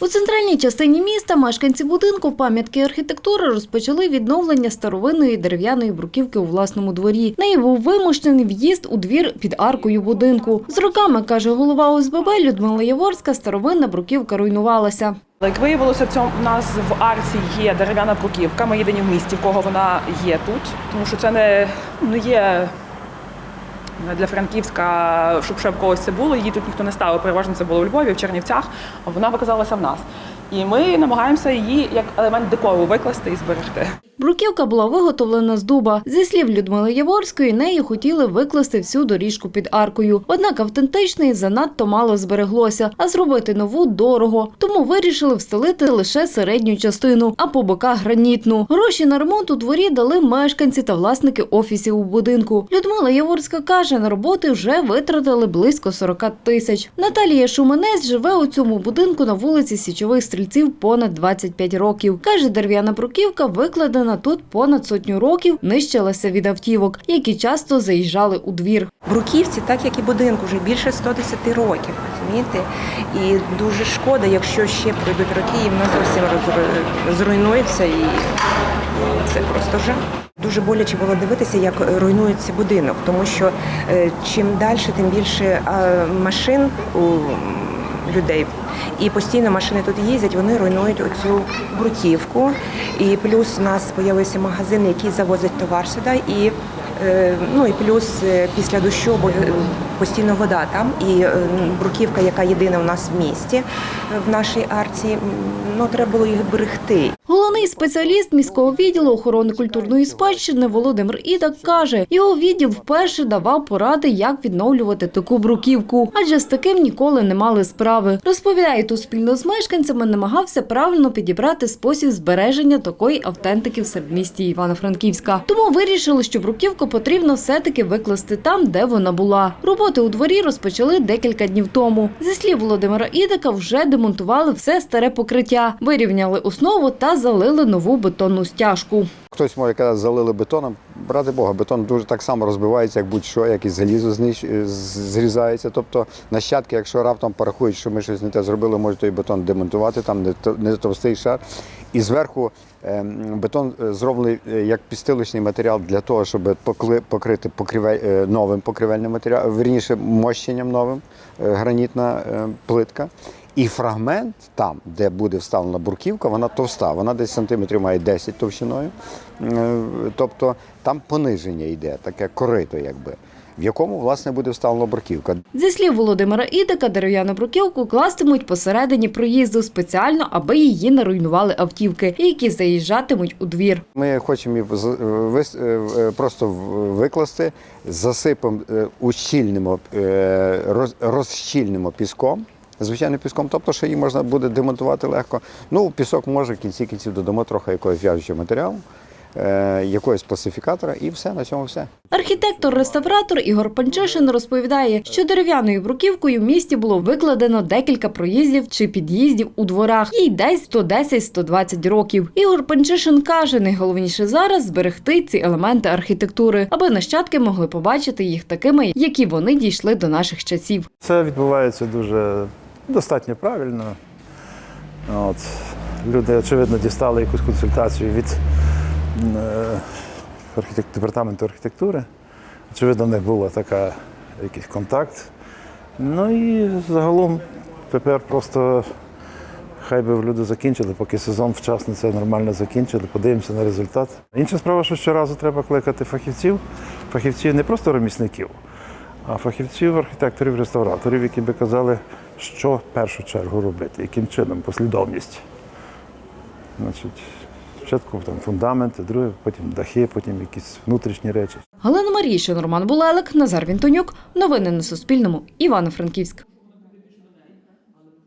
У центральній частині міста мешканці будинку пам'ятки архітектури розпочали відновлення старовинної дерев'яної бруківки у власному дворі. Неї був вимушений в'їзд у двір під аркою будинку. З роками, каже голова ОСББ Людмила Яворська, старовинна бруківка руйнувалася. Як виявилося, в цьому у нас в арці є дерев'яна бруківка. Ми єдині в місті, в кого вона є тут, тому що це не, не є для Франківська, щоб ще в когось це було. Її тут ніхто не ставив. Переважно це було у Львові, в Чернівцях. Вона виказалася в нас. І ми намагаємося її як елемент декору викласти і зберегти. Бруківка була виготовлена з дуба. Зі слів Людмили Яворської, неї хотіли викласти всю доріжку під аркою. Однак автентичної занадто мало збереглося, а зробити нову дорого. Тому вирішили встелити лише середню частину, а по боках гранітну. Гроші на ремонт у дворі дали мешканці та власники офісів у будинку. Людмила Яворська каже, на роботи вже витратили близько 40 тисяч. Наталія Шуманець живе у цьому будинку на вулиці Січових стрільців понад 25 років. Каже, дерев'яна бруківка викладена тут понад сотню років, нищилася від автівок, які часто заїжджали у двір. Бруківці, так як і будинку, вже більше 110 років, розумієте? І дуже шкода, якщо ще пройдуть роки, і воно зовсім зруйнується, і це просто жах. Дуже боляче було дивитися, як руйнується будинок, тому що е, чим далі, тим більше машин у людей. І постійно машини тут їздять, вони руйнують оцю бруківку. І плюс у нас з'явився магазин, який завозить товар сюди. І Ну і плюс е, після дощу е, постійно вода там, і е, бруківка, яка єдина у нас в місті, е, в нашій арці, ну треба було їх берегти. Головний спеціаліст міського відділу охорони культурної спадщини Володимир Ідак каже, його відділ вперше давав поради, як відновлювати таку бруківку, адже з таким ніколи не мали справи. Розповідає, тут спільно з мешканцями намагався правильно підібрати спосіб збереження такої автентики в середмісті Івано-Франківська. Тому вирішили, що бруківку потрібно все-таки викласти там, де вона була. Роботи у дворі розпочали декілька днів тому. Зі слів Володимира Ідика, вже демонтували все старе покриття, вирівняли основу та залили нову бетонну стяжку. Хтось може казати, залили бетоном. Ради Бога, бетон дуже так само розбивається, як будь-що, як і залізо знищ... зрізається. Тобто нащадки, якщо раптом порахують, що ми щось не те зробили, можуть той бетон демонтувати, там не товстий шар. І зверху ем, бетон е, зроблений е, як підстилочний матеріал для того, щоб покрити покрівель... е, новим покривельним матеріалом, вірніше мощенням новим, е, гранітна е, плитка. І фрагмент там, де буде вставлена бурківка, вона товста, вона десь сантиметрів має 10 товщиною. Е, Тобто там пониження йде, таке корито, якби, в якому власне буде вставлена бурківка. Зі слів Володимира Ідика, дерев'яну бруківку кластимуть посередині проїзду спеціально, аби її не руйнували автівки, які заїжджатимуть у двір. Ми хочемо її вис- е, е, просто викласти, засипемо, е, ущільнимо, е, розщільнимо піском. Звичайно, піском, тобто, що її можна буде демонтувати легко. Ну, пісок може в кінці кінців додамо трохи якогось в'яжучого матеріалу, е, якогось пластифікатора, і все, на цьому все. Архітектор-реставратор Ігор Панчишин розповідає, що дерев'яною бруківкою в місті було викладено декілька проїздів чи під'їздів у дворах, їй десь 110-120 років. Ігор Панчишин каже, найголовніше зараз зберегти ці елементи архітектури, аби нащадки могли побачити їх такими, які вони дійшли до наших часів. Це відбувається дуже достатньо правильно. От. Люди, очевидно, дістали якусь консультацію від е, департаменту архітектури. Очевидно, в них була така якийсь контакт. Ну і загалом тепер просто хай би люди закінчили, поки сезон вчасно це нормально закінчили, подивимося на результат. Інша справа, що щоразу треба кликати фахівців, фахівців не просто ремісників, а фахівців, архітекторів, реставраторів, які би казали, що в першу чергу робити, яким чином, послідовність. Значить, спочатку там фундаменти, друге, потім дахи, потім якісь внутрішні речі. Галина Марійшин, Роман Булелик, Назар Вінтонюк. Новини на Суспільному. Івано-Франківськ.